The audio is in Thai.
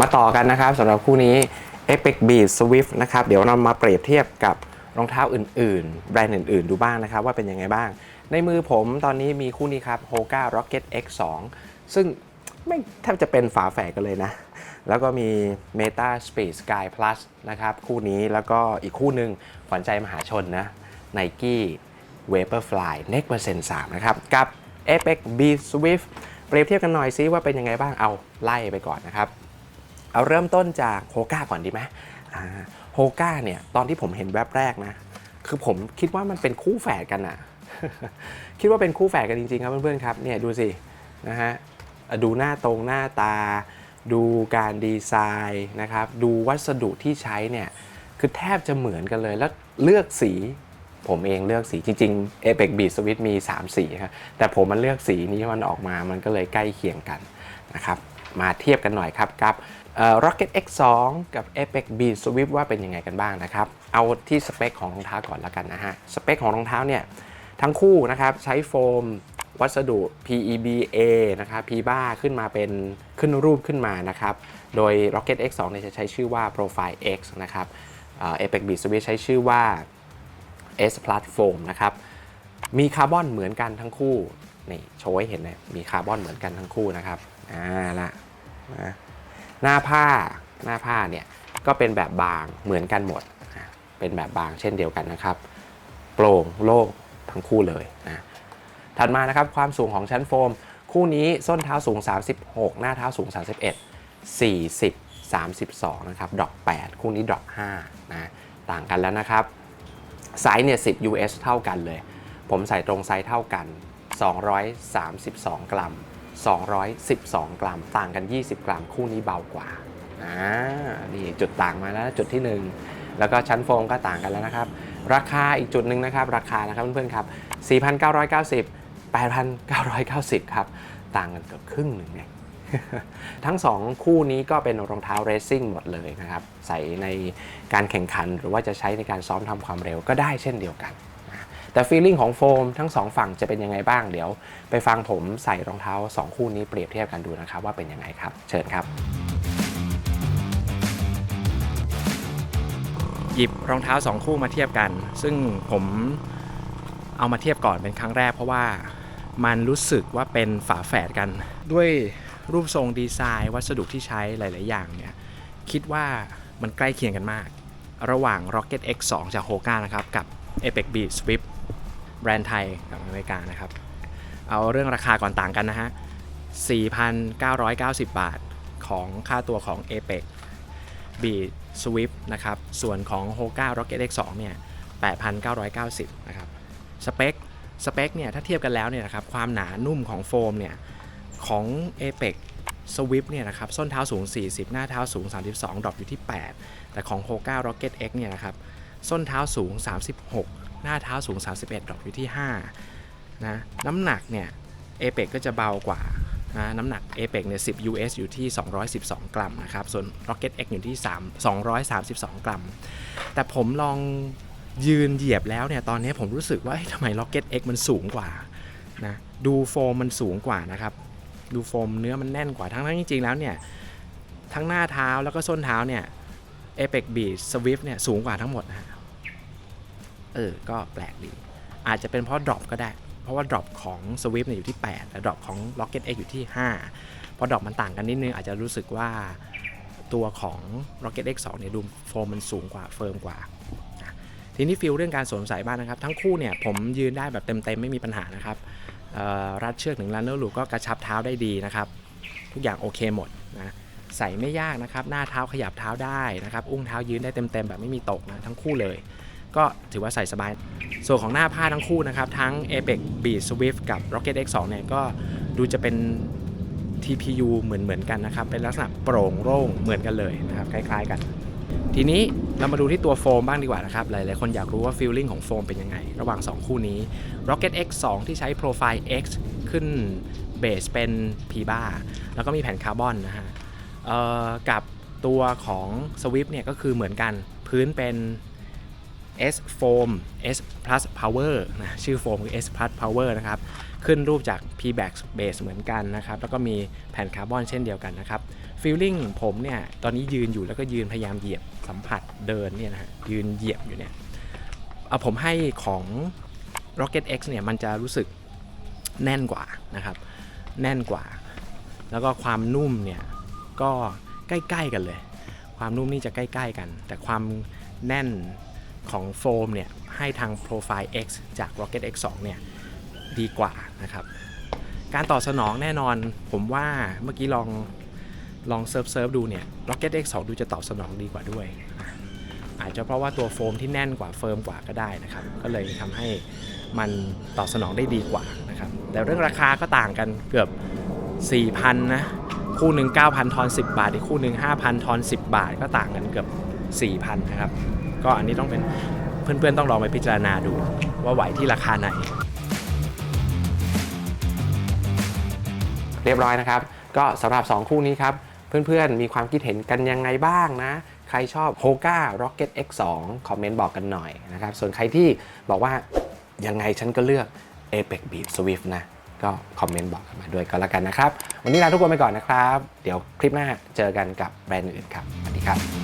มาต่อกันนะครับสำหรับคู่นี้ Apex Beat Swift นะครับ เดี๋ยวเรามาเปรียบเทียบกับรองเท้าอื่น ๆ แบรนด์อื่น ๆ ดูบ้างนะครับ ว่าเป็นยังไงบ้าง ในมือผมตอนนี้มีคู่นี้ครับ Hoka Rocket X2 ซึ่งไม่แทบจะเป็นฝาแฝดกันเลยนะ แล้วก็มี Meta Speed Sky Plus นะครับ คู่นี้แล้วก็อีกคู่หนึ่งขวัญใจมหาชนนะ Nike Vaporfly Next Percent 3นะครับ กับ Apex Beat Swift เปรียบเทียบกันหน่อยซิว่าเป็นยังไงบ้างเอาไล่ไปก่อนนะครับ เอาเริ่มต้นจากโฮก้าก่อนดีไหมโฮก้าเนี่ยตอนที่ผมเห็นแวบแรกนะ คือผมคิดว่ามันเป็นคู่แฝดกันอะคิดว่าเป็นคู่แฝดกันจริงๆครับเพื่อนๆครับเนี่ยดูสินะฮะดูหน้าตรงหน้าตา ดูการดีไซน์นะครับดูวัสดุที่ใช้เนี่ยคือแทบจะเหมือนกันเลยแล้วเลือกสีผมเองเลือกสีจริงๆ Apex Beat Switch มี 3 สีครับแต่ผมมันเลือกสีนี้มันออกมามันก็เลยใกล้เคียงกันนะครับมาเทียบกันหน่อยครับกับ Rocket X2 กับ Apex B Swift ว่าเป็นยังไงกันบ้างนะครับ เอาที่สเปคของรองเท้าก่อนละกันนะฮะ สเปคของรองเท้าเนี่ย ทั้งคู่นะครับ ใช้โฟม วัสดุ PEBA นะครับ PBA ขึ้นมาเป็นขึ้นรูปขึ้นมานะครับ โดย Rocket X2 เนี่ยจะใช้ชื่อว่า Profile X นะครับเอ่อ Apex B Swift ใช้ชื่อว่า S Platform นะครับ มีคาร์บอนเหมือนกันทั้งคู่ นี่โชว์ให้เห็นเลยมีคาร์บอนเหมือนกันทั้งคู่นะครับ อ่าละนะ หน้าผ้าหน้าผ้าเนี่ยก็เป็นแบบบางเหมือนกันหมด เป็นแบบบางเช่นเดียวกันนะครับ โปร่งโล่งทั้งคู่เลยนะถัดมานะครับความสูงของชั้นโฟม คู่นี้ส้นเท้าสูง 36 หน้าเท้าสูง 31 40 32 นะครับดอป8คู่นี้ดอป5นะต่างกันแล้วนะครับไซส์เนี่ย 10 US เท่ากันเลย ผมใส่ตรงไซส์เท่ากัน 232 กรัม 212 กรัม ต่างกัน 20 กรัม คู่นี้เบากว่าอ่านี่จุดต่างมาแล้วจุดที่ 1 แล้วก็ชั้นโฟมก็ต่างกันแล้วนะครับ ราคาอีกจุดหนึ่งนะครับ ราคานะครับเพื่อนๆครับ 4,990 8,990 ครับ ต่างกันเกือบครึ่งหนึ่งไงทั้ง 2 คู่นี้ก็เป็นรองเท้าเรซซิ่งหมดเลยนะครับ ใส่ในการแข่งขันหรือว่าจะใช้ในการซ้อมทำความเร็วก็ได้เช่นเดียวกัน แต่ฟีลลิ่งของโฟมทั้ง2ฝั่งจะเป็นยังไงบ้างเดี๋ยว ไปฟังผมใส่รองเท้า 2 คู่นี้เปรียบเทียบกันดูนะครับว่าเป็นยังไงครับ เชิญครับหยิบรองเท้า 2 คู่มาเทียบกัน ซึ่งผมเอามาเทียบก่อนเป็นครั้งแรก เพราะว่ามันรู้สึกว่าเป็นฝาแฝดกัน ด้วยรูปทรงดีไซน์ วัสดุที่ใช้หลาย ๆ อย่างเนี่ยคิดว่ามันใกล้เคียงกันมาก ระหว่าง Rocket X2 จาก Hoka นะครับกับ Apex Beat Swift แบรนด์ไทยกับอเมริกานะครับ เอาเรื่องราคาก่อนต่างกันนะฮะ 4,990 บาทของค่าตัวของ Apex Beat Swift นะครับ ส่วนของ Hoka Rocket X2 เนี่ย 8,990 นะครับ สเปค สเปคเนี่ย ถ้าเทียบกันแล้วเนี่ยนะครับ ความหนานุ่มของโฟมเนี่ย ของ Apex Swift เนี่ยนะครับส้นเท้าสูง 40 หน้าเท้าสูง 32 ดรอปอยู่ที่ 8 แต่ของ Hoka Rocket X เนี่ยนะครับ ส้นเท้าสูง 36 หน้าเท้าสูง 31 ดอปอยู่ที่5นะน้ำหนักเนี่ย Apex ก็จะเบากว่านะน้ำหนัก Apex เนี่ย10 US อยู่ที่ 212 กรัมนะครับ ส่วน Rocket X อยู่ที่ 3 232 กรัม แต่ผมลองยืนเหยียบแล้วเนี่ย ตอนนี้ผมรู้สึกว่าทำไม Rocket X มันสูงกว่านะดูโฟมมันสูงกว่านะครับ ดูโฟมเนื้อมันแน่นกว่า ทั้งทั้งจริง ๆ แล้วเนี่ย ทั้งหน้าเท้าแล้วก็ส้นเท้าเนี่ย Apex Beat Swift เนี่ยสูงกว่าทั้งหมดนะ เออ ก็แปลกดี อาจจะเป็นเพราะ drop ก็ได้ เพราะว่า drop ของ Swift เนี่ยอยู่ที่ 8 แต่ drop ของ Rocket X อยู่ที่ 5 พอ drop มันต่างกันนิดนึงอาจจะรู้สึกว่าตัวของ Rocket X 2 เนี่ยดูโฟมมันสูงกว่าเฟิร์มกว่า ทีนี้ฟิลเรื่องการสวมใส่บ้างนะครับ ทั้งคู่เนี่ยผมยืนได้แบบเต็มๆ ไม่มีปัญหานะครับรัดเชือกถึงรันเนอร์ลูก็กระชับเท้าได้ดีนะครับ ทุกอย่างโอเคหมดนะใส่ไม่ยากนะครับ หน้าเท้าขยับเท้าได้นะครับ อุ้งเท้ายืนได้เต็มๆ แบบไม่มีตกนะทั้งคู่เลย ก็ถือว่าใส่สบาย ส่วนของหน้าผ้าทั้งคู่นะครับ ทั้ง Apex Beat Swift กับ Rocket X2 เนี่ยก็ดูจะเป็น TPU เหมือนเหมือนกันนะครับ เป็นลักษณะโปร่งโล่งเหมือนกันเลยนะครับ คล้าย ๆ กัน ทีนี้เรามาดูที่ตัวโฟมบ้างดีกว่านะครับ หลาย ๆ คนอยากรู้ว่าฟีลลิ่งของโฟมเป็นยังไง ระหว่าง 2 คู่นี้ Rocket X2 ที่ใช้ Profile X ขึ้นเบสเป็น P-bar แล้วก็มีแผ่นคาร์บอนนะฮะกับตัวของ Swift เนี่ยก็คือเหมือนกันพื้นเป็น S Foam S Plus Power นะชื่อโฟมคือ S Plus Power นะครับ ขึ้นรูปจาก P Back Base เหมือนกันนะครับ แล้วก็มีแผ่นคาร์บอนเช่นเดียวกันนะครับฟีลลิ่งผมเนี่ย ตอนนี้ยืนอยู่แล้วก็ยืนพยายามเหยียบสัมผัสเดินเนี่ยนะฮะยืนเหยียบอยู่เนี่ยเอาผมให้ของ Rocket X เนี่ย มันจะรู้สึกแน่นกว่านะครับ แน่นกว่า แล้วก็ความนุ่มเนี่ย ก็ใกล้ ๆ กันเลย ความนุ่มนี่จะใกล้ ๆ กัน แต่ความแน่น ของโฟมเนี่ยให้ทาง Profile X จาก Rocket X2 เนี่ยดีกว่านะครับ การตอบสนองแน่นอนผมว่าเมื่อกี้ลองลองเซิร์ฟเซิร์ฟดูเนี่ย Rocket X2 ดูจะตอบสนองดีกว่าด้วย อาจจะเพราะว่าตัวโฟมที่แน่นกว่าเฟิร์มกว่าก็ได้นะครับ ก็เลยทำให้มันตอบสนองได้ดีกว่านะครับ แต่เรื่องราคาก็ต่างกันเกือบ 4,000 นะ คู่หนึ่ง9,000 ทอน 10 บาท อีกคู่หนึ่ง5,000 ทอน 10 บาท ก็ต่างกันเกือบ 4,000 นะครับ ก็อันนี้ต้องเป็นเพื่อนๆต้องลองไปพิจารณาดู ว่าไหวที่ราคาไหน เรียบร้อยนะครับ ก็สำหรับ 2 คู่นี้ครับ เพื่อนๆ มีความคิดเห็นกันยังไงบ้างนะ ใครชอบ Hoka Rocket X2 คอมเมนต์บอกกันหน่อยนะครับ ส่วนใครที่บอกว่ายังไงฉันก็เลือก Apex Beat Swift นะก็คอมเมนต์บอกกันมาด้วยก็แล้วกันนะครับ วันนี้ลาทุกคนไปก่อนนะครับ เดี๋ยวคลิปหน้าเจอกันกับแบรนด์อื่นครับ สวัสดีครับ